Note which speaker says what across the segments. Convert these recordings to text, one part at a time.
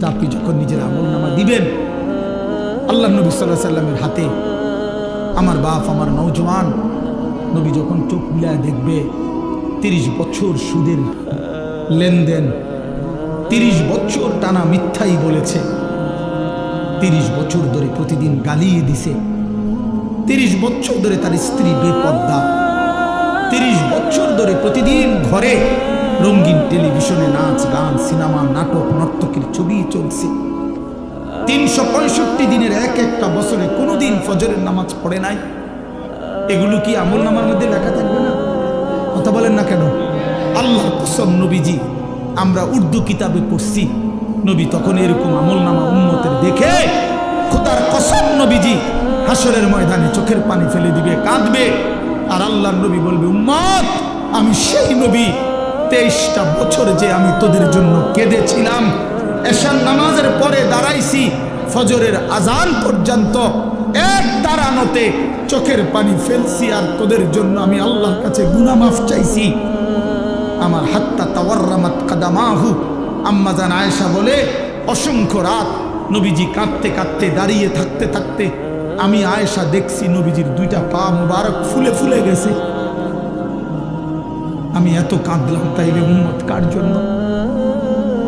Speaker 1: তা আপনি যখন নিজের আমল নামা দিবেন আল্লাহ নবী সাল্লাহ সাল্লামের হাতে আমার বাপ, আমার নৌজওয়ান নবী যখন চোখ মিলায় দেখবে, তিরিশ বছর সুদের লেনদেন, তিরিশ বছর টানা মিথ্যাই বলেছে, তিরিশ বছর ধরে প্রতিদিন গালিয়ে দিছে, তিরিশ বছর ধরে তার স্ত্রী বেপর্দা, তিরিশ বছর ধরে প্রতিদিন ঘরে রঙিন টেলিভিশনে নাচ, গান, সিনেমা, নাটক ছবি চলছে। তিনশো পঁয়ষট্টি দিনের এক একটা বছরে কোনোদিন ফজরের নামাজ পড়ে নাই। এগুলো কি আমল নামার মধ্যে লেখা থাকবে না? কথা বলেন না কেন? আল্লাহ কসম নবীজি, আমরা উর্দু কিতাবে পড়ছি। নবী তখন এরকম আমল নামা উন্মতের দেখে খোদার কসম নবীজি হাসরের ময়দানে চোখের পানি ফেলে দিবে, কাঁদবে। আর আল্লাহর নবী বলবে, উম্মত, আমি সেই নবী। তেইশটা বছর যে আমি তোদের জন্য কেঁদেছিলাম এশার নামাজের পরে দাঁড়াইছি ফজরের আজান পর্যন্ত। এক দাঁড়ানোতে চোখের পানি ফেলছি আর তোদের জন্য আমি আল্লাহর কাছে গুনা মাফ চাইছি। আমার হাত্তা তাওয়ার্রামাত কাদামাহু। আম্মাজান আয়েশা বলে, অসংখ্য রাত নবীজি কাঁদতে কাঁদতে দাঁড়িয়ে থাকতে থাকতে আমি আয়েশা দেখছি নবীজির দুইটা পা মুবারক ফুলে ফুলে গেছে। আমি এত কাঁদলাম তাইলে উন্মত কার জন্য?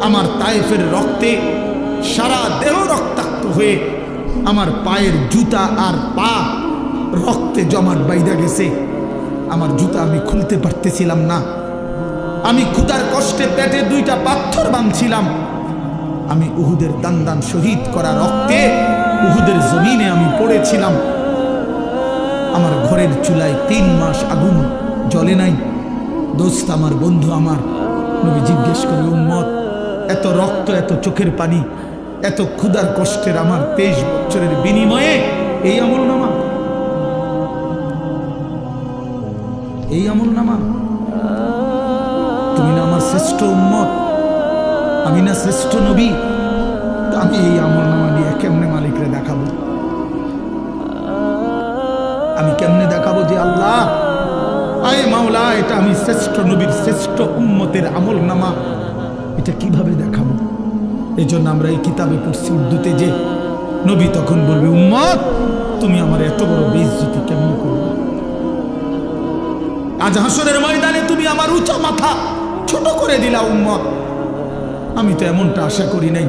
Speaker 1: আমার তায়েফের রক্তে সারা দেহ রক্তাক্ত হয়ে আমার পায়ের জুতা আর পা রক্তে জমাট বাইদা গেছে। আমার জুতা আমি খুলতে পারতেছিলাম না। আমি ক্ষুদার কষ্টে পেটে দুইটা পাথর বাঁধছিলাম। আমি উহুদের দান দান শহীদ করা রক্তে উহুদের জমিনে আমি পড়েছিলাম। আমার ঘরের চুলায় তিন মাস আগুন জ্বলে নাই। দোস্ত আমার বন্ধু আমার। নবী জিজ্ঞেস করি, উম্মত এত রক্ত, এত চোখের পানি, এত ক্ষুধার কষ্টের আমার তেইশ বছরের বিনিময়ে এই আমল নামা এই আমল নামা তুমি না আমার শ্রেষ্ঠ উম্মত, আমি না শ্রেষ্ঠ নবী আমি এই আমল নামা নিয়ে কেমনে মালিকরে দেখাবো? আমি কেমনে দেখাবো যে আল্লাহ, আয় মাওলা, এটা আমি শ্রেষ্ঠ নবীর শ্রেষ্ঠ উম্মতের আমল নামা এটা কীভাবে দেখাবো? এই জন্য আমরা এই কিতাবে পড়ছি উর্দুতে যে, নবী তখন বলবে, উম্মত, তুমি আমার এত বড় বেইজ্জতি কেমন করবে? আজ হাসরের ময়দানে তুমি আমার উঁচা মাথা ছোট করে দিলা, উম্মত। আমি তো এমনটা আশা করি নাই।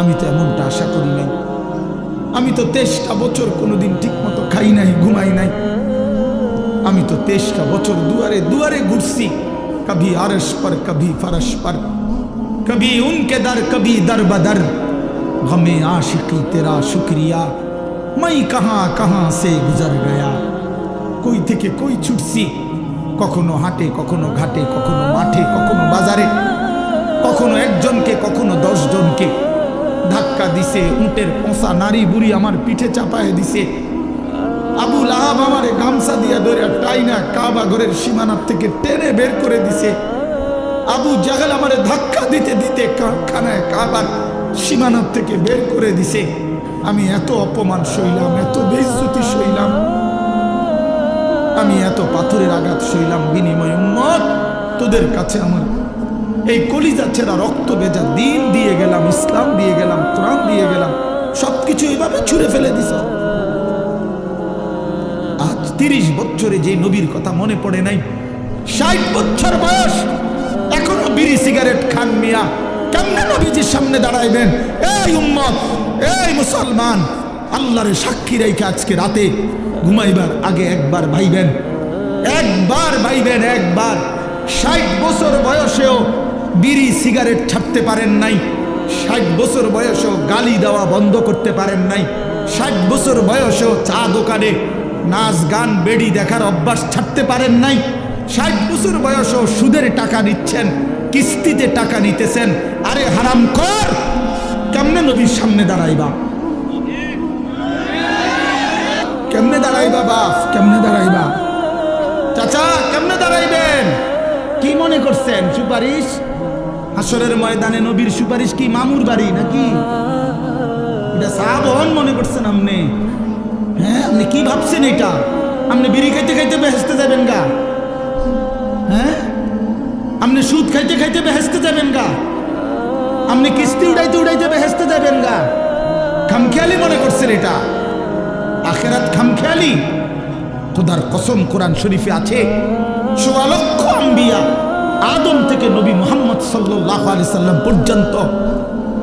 Speaker 1: আমি তো এমনটা আশা করি নাই। আমি তো তেইশটা বছর কোনোদিন ঠিক মতো খাই নাই, ঘুমাই নাই। আমি তো তেইশটা বছর দুয়ারে দুয়ারে ঘুরছি। কবি আরস पर कभी फरश पर कभी उनके दर कभी दर बदर हमें आशिकी तेरा शुक्रिया मैं कहाँ कहाँ से गुजर गया কই থেকে কই ছুটছি কখনো হাটে কখনো ঘাটে কখনো মাঠে কখনো বাজারে কখনো একজনকে কখনো দশ জনকে ধাক্কা দিছে উটের পোষা নারী বুড়ি আমার পিঠে চাপায় দিছে আবু লাহাব আমারে গামছা দিয়া ধরে টাইনা কাবা ঘরের সীমানার থেকে টেনে বের করে দিছে। আবু জাগাল আমারে ধাক্কা দিতে দিতে কা- খানায় কাবার সীমানার থেকে বের করে দিছে। আমি এত অপমান সইলাম, এত বেইজ্জতি সইলাম। আমি এত পাথরের আঘাত সইলাম বিনিময় উন্মত তোদের কাছে আমার এই কলিজা ছেড়া রক্ত বেজা দিন দিয়ে গেলাম, ইসলাম দিয়ে গেলাম, কোরআন দিয়ে গেলাম, সবকিছু এইভাবে ছুঁড়ে ফেলে দিছ। তিরিশ বছরে যে নবীর কথা মনে পড়ে নাই, ষাট বছর বয়স, এখনও বিড়ি সিগারেট খান মিয়া। কেমনে নবীজির সামনে দাঁড়াইবেন? এই উম্মত, এই মুসলমান, আল্লাহরে সাক্ষী রেখে আজকে রাতে ঘুমাইবার আগে একবার ভাইবেন একবার ভাইবেন, একবার। ষাট বছর বয়সেও বিড়ি সিগারেট ছাড়তে পারেন নাই, ষাট বছর বয়সেও গালি দেওয়া বন্ধ করতে পারেন নাই, ষাট বছর বয়সেও চা দোকানে নাচ গান, বেড়ি দেখার অভ্যাস ছাড়তে পারেন নাই। ষাট বছর বয়সেও সুদের টাকা নিচ্ছেন, কিস্তিতে টাকা নিতেছেন। আরে হারাম কর! কেমনে নবীর সামনে দাঁড়াইবা? কেমনে দাঁড়াইবা বাপ? কেমনে দাঁড়াইবা? চাচা, কেমনে দাঁড়াইবেন? কি মনে করছেন? সুপারিশ? হাসরের ময়দানে নবীর সুপারিশ কি মামুর বাড়ি নাকি? এটা মনে করছেন আপনি হ্যাঁ আপনি কি ভাবছেন এটা? আপনি বিড়ি খাইতে খাইতে বেহেস্তে যাবেন গা। হ্যাঁ? আপনি সুদ খাইতে খাইতে বেহেস্তে যাবেন গা। আপনি কিস্তি উড়াইতে উড়াইতে বেহেস্তে যাবেন গা। খামখেয়ালি মনে করছেন এটা? আখেরাত খামখেয়ালি? খোদার কসম, কোরআন শরীফে আছে, সোয়া লক্ষ আম্বিয়া আদম থেকে নবী মোহাম্মদ সাল্লাহ আলি সাল্লাম পর্যন্ত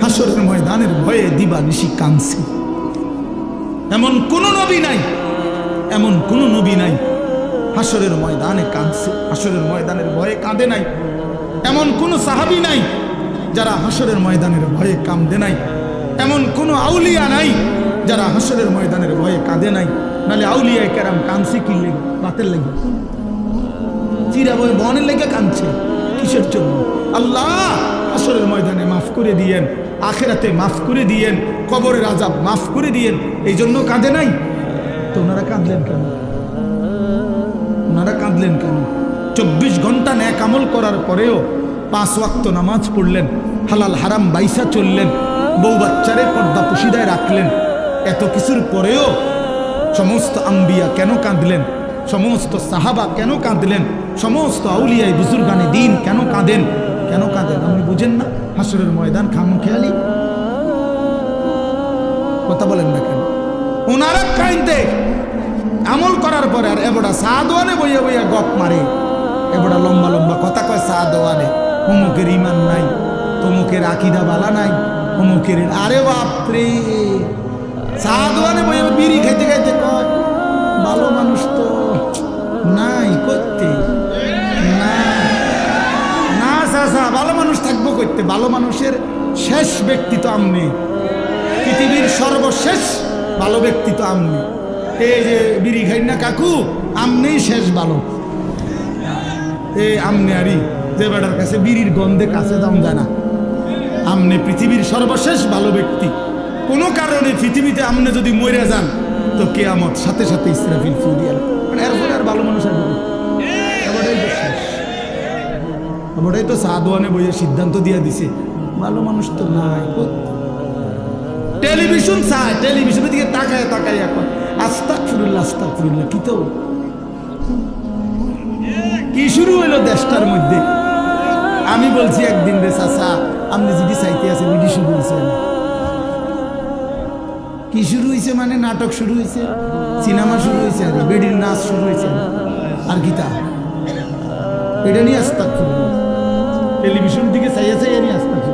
Speaker 1: হাসরের ময়দানের ভয়ে দিবা নিশি কাঁদছে। এমন কোন নবী নাই, এমন কোন নবী নাই। হাসরের ময়দানে কাঁদছে, হাসরের ময়দানের ভয়ে কাঁদে নাই। এমন কোন সাহাবি নাই যারা হাসরের ময়দানের ভয়ে কাঁদে নাই। এমন কোন আউলিয়া নাই যারা হাসরের ময়দানের ভয়ে কাঁদে নাই। নালে আউলিয়ায় কেরাম কাঁদছে কি লেগে? রাতের লেগে। চিরা বই বনের লেগে কাঁদছে। কিসের জন্য? আল্লাহ হাসরের ময়দানে মাফ করে দিয়েন, আখেরাতে মাফ করে দিয়েন, কবরের আজাব মাফ করে দিয়েন এই জন্য কাঁদে নাই? তো ওনারা কাঁদলেন কেন? ওনারা কাঁদলেন কেন? চব্বিশ ঘণ্টা ন্যাক আমল করার পরেও পাঁচ ওয়াক্ত নামাজ পড়লেন, হালাল হারাম বাইসা চললেন, বউ বাচ্চারে পর্দা পুশিদায় রাখলেন। এত কিছুর পরেও সমস্ত আম্বিয়া কেন কাঁদলেন? সমস্ত সাহাবা কেন কাঁদলেন? সমস্ত আউলিয়ায় বুজুর্গানে দিন কেন কাঁদেন? কেন কাঁদেন আপনি বুঝেন না? হাসরের ময়দান খামু খেয়ালি কথা বলেন না কেন? ওনারা কাইন্দে আমল করার পরে আর এবড়া সাদওয়ানে বইয়া বইয়া গপ মারে। এবড়া লম্বা লম্বা কথা কয় সাদওয়ানে। অমুকের ইমান নাই, তমুকের আকিদা বালা নাই অমুকের আরে বাপরে সাদওয়ানে বইয়া বিড়ি খাইতে খাইতে কয়, ভালো মানুষ তো নাই করতে করতে ভালো মানুষের শেষ ব্যক্তি তো আমনি পৃথিবীর সর্বশেষ ভালো ব্যক্তি তো আমনি এই যে বিড়ি খাই না কাকু, আমনেই শেষ ভালো। এই আমনে আরি যে বেটার কাছে বিড়ির গন্ধে কাছে দাম যায় না। আমনে পৃথিবীর সর্বশেষ ভালো ব্যক্তি। কোনো কারণে পৃথিবীতে আমনে যদি মরে যান, তো কেয়ামত সাথে সাথে ইসরাফিল ফু দিয়ে মানে আর ভালো মানুষ এবারেই তো সাদওয়ানে বইয়ে সিদ্ধান্ত দিয়ে দিছে। ভালো মানুষ তো নাই টেলিভিশন চায় টেলিভিশনের দিকে তাকায় তাকায় এখন। আস্তাক ফুরুল্লাহ আস্তাক ফুরুল্লাহ কি তো? কি শুরু হইল দেশটার মধ্যে? আমি বলছি একদিন রে চাচা, আপনি যদি চাইতে আছে বিডি শুরু হয়েছে কি শুরু হয়েছে মানে? নাটক শুরু হয়েছে সিনেমা শুরু হয়েছে আর বেডির নাচ শুরু হয়েছে আর গীতা এটা নিয়ে আস্তাক ফুরুল্লাহ টেলিভিশন থেকে চাইয়া চাইয়া নিয়ে আস্তাক